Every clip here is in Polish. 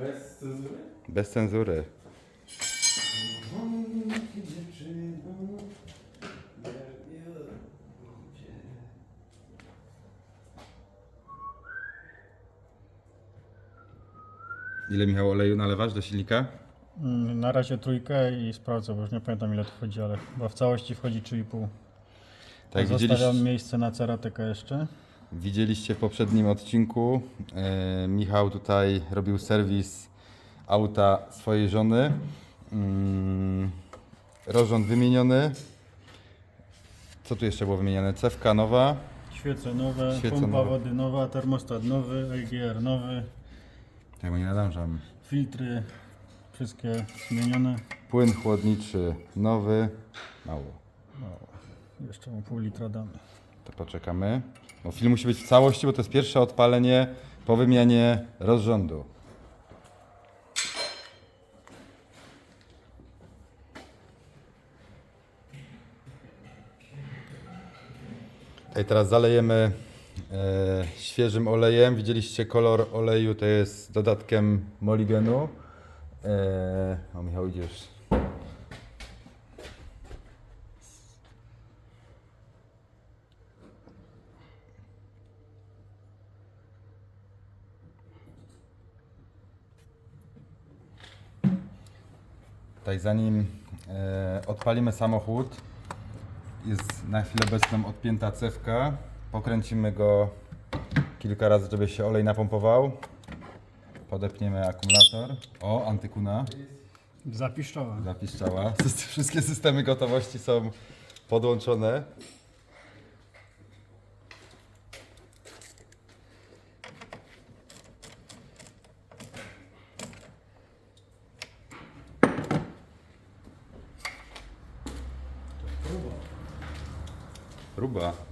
Bez cenzury? Bez cenzury. Ile Michał oleju nalewasz do silnika? Mm, Na razie trójkę i sprawdzę, bo już nie pamiętam ile tu wchodzi, ale chyba w całości wchodzi 3,5. Tak, Zostawiam widzieliście, miejsce na ceratykę jeszcze. Widzieliście w poprzednim odcinku. E, Michał tutaj robił serwis auta swojej żony. Mm, rozrząd wymieniony. Co tu jeszcze było wymienione? Cewka nowa. Świece nowe, Świece pompa nowe. wody nowa, termostat nowy, LGR nowy, Tak, bo nie nadążam. filtry wszystkie zmienione. Płyn chłodniczy nowy. Mało. Jeszcze mu pół litra damy. To poczekamy. Bo film musi być w całości, bo to jest pierwsze odpalenie po wymianie rozrządu. I teraz zalejemy e, świeżym olejem. Widzieliście kolor oleju, to jest dodatkiem moligenu. E, o Michał idziesz. Tutaj zanim e, odpalimy samochód, jest na chwilę obecną odpięta cewka. Pokręcimy go kilka razy, żeby się olej napompował. Podepniemy akumulator. O, antykuna Zapiszczała. zapiszczała. Wszystkie systemy gotowości są podłączone. Próba. Co?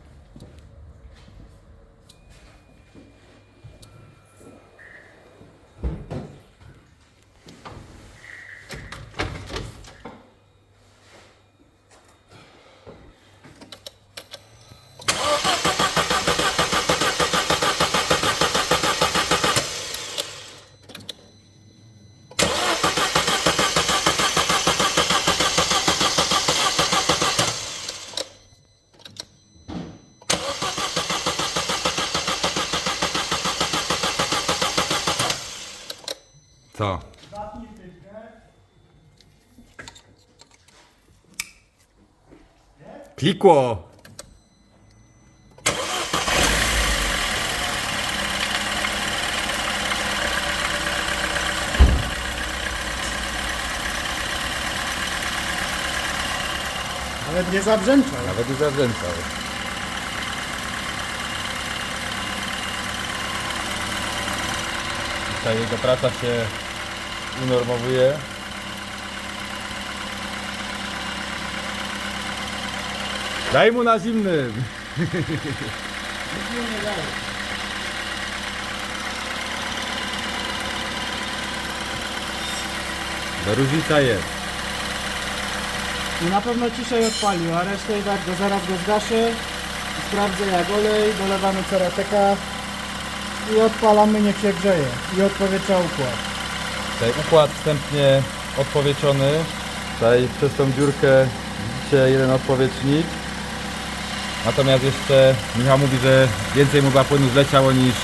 Klikło! Nawet nie zabrzęczał. Nawet nie zawręczał. Ta jego praca się unormowuje. Daj mu na zimnym! No różnica jest. I na pewno ciszej odpalił, a resztę i tak go zaraz go zgaszę. Sprawdzę jak olej, dolewamy cerateka i odpalamy niech się grzeje i odpowietrza układ. Tutaj układ wstępnie odpowieczony. Tutaj przez tą dziurkę widzicie jeden odpowietrznik. Natomiast jeszcze Michał mówi, że więcej mu płynu zleciało niż,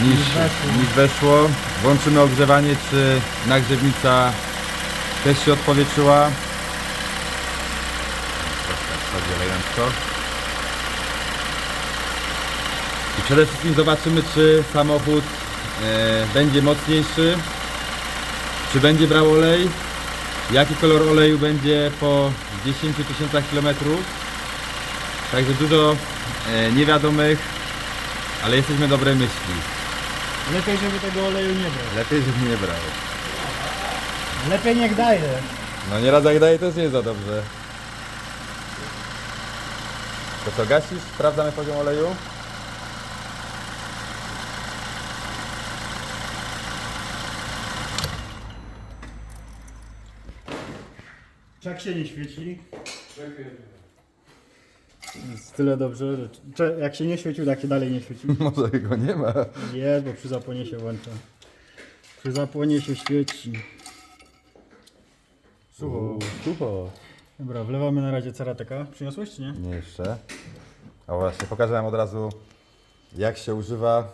niż, weszło. niż weszło. Włączymy ogrzewanie, czy nagrzewnica też się odpowietrzyła. I przede wszystkim zobaczymy, czy samochód e, będzie mocniejszy, czy będzie brał olej, jaki kolor oleju będzie po 10 tysiącach kilometrów. Także dużo e, niewiadomych, ale jesteśmy dobrej myśli. Lepiej, żeby tego oleju nie brał. Lepiej, żeby nie brał. Lepiej niech daje. No nieraz jak daje, to jest nie za dobrze. To co, gasisz? Sprawdzamy poziom oleju? Czak się nie świeci. Jest tyle dobrze, że cze- jak się nie świecił, tak się dalej nie świecił. Może go nie ma. Jest, bo przy zapłonie się włącza. Przy zapłonie się świeci. Sucho. Sucho. Dobra, wlewamy na razie cerateka. Przyniosłeś czy nie? Nie jeszcze. A właśnie, pokażę wam od razu jak się używa.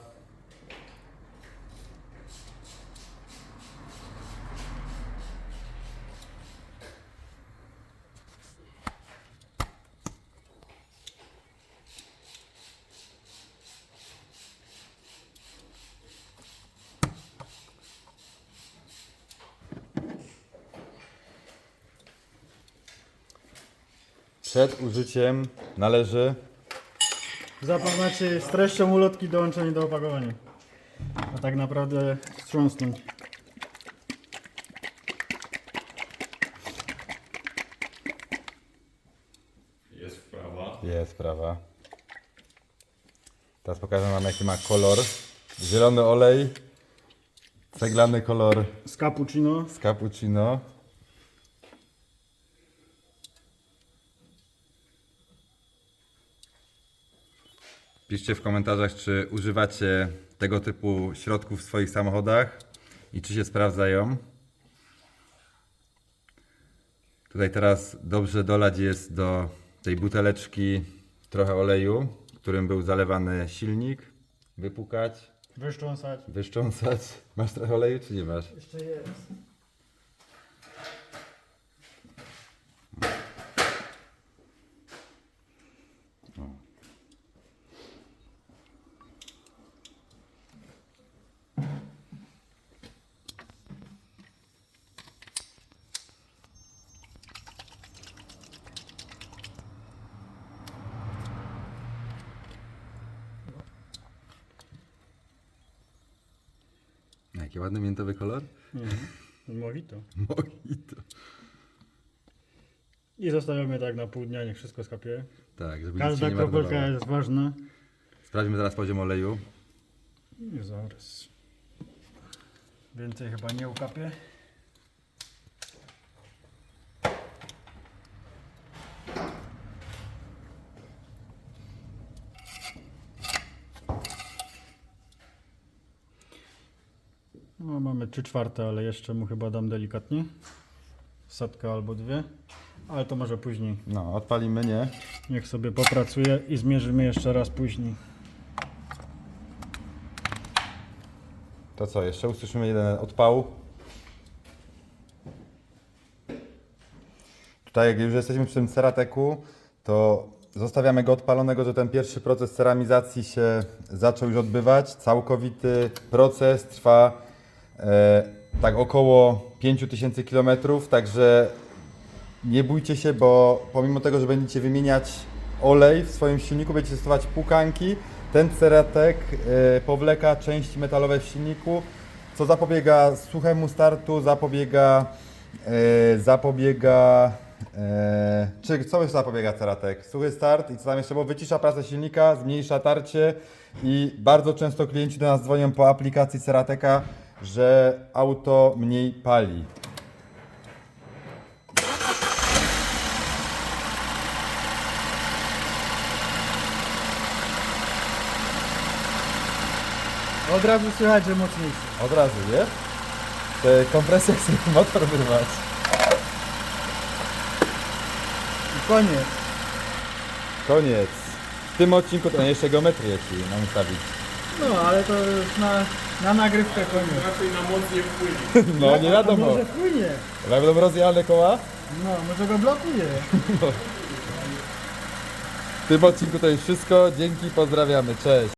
Przed użyciem należy Zapoznacie z treścią ulotki dołączenie do opakowania. A tak naprawdę wstrząsnąć. Jest wprawa. Jest sprawa. Teraz pokażę wam jaki ma kolor. Zielony olej, ceglany kolor Z cappuccino. z cappuccino. Piszcie w komentarzach, czy używacie tego typu środków w swoich samochodach i czy się sprawdzają. Tutaj teraz dobrze dolać jest do tej buteleczki trochę oleju, którym był zalewany silnik. Wypukać, Wyszcząsać. wyszcząsać. Masz trochę oleju czy nie masz? Jeszcze jest. Jaki ładny miętowy kolor. Mhm. Mojito. Mojito. I zostawiamy tak na pół dnia, niech wszystko skapie. Tak, żeby nic Każda się nie kropelka marnowało. jest ważna. Sprawdźmy teraz poziom oleju. I zaraz. Więcej chyba nie ukapie. No, mamy 3 czwarte, ale jeszcze mu chyba dam delikatnie. Setkę albo dwie. Ale to może później. No, odpalimy, nie? Niech sobie popracuje i zmierzymy jeszcze raz później. To co, jeszcze usłyszymy jeden odpał. Tutaj jak już jesteśmy przy tym cerateku, to zostawiamy go odpalonego, że ten pierwszy proces ceramizacji się zaczął już odbywać. Całkowity proces trwa tak około 5000 km, także nie bójcie się, bo pomimo tego, że będziecie wymieniać olej w swoim silniku, będziecie stosować pukanki, ten ceratek e, powleka części metalowe w silniku, co zapobiega suchemu startu, zapobiega, e, zapobiega, e, czy co zapobiega ceratek? Suchy start i co tam jeszcze, bo wycisza pracę silnika, zmniejsza tarcie i bardzo często klienci do nas dzwonią po aplikacji cerateka, że auto mniej pali. Od razu słychać, że mocniejszy. Od razu, nie? Te kompresje chce motor wyrwać. I koniec. Koniec. W tym odcinku to jeszcze geometrię ci mam ustawić. No, ale to już na, na nagrywkę koniec. Raczej na moc nie wpłynie. No nie wiadomo. Może wpłynie. Będą rozjechane koła? No, może go blokuje. W tym odcinku to już wszystko. Dzięki, pozdrawiamy. Cześć.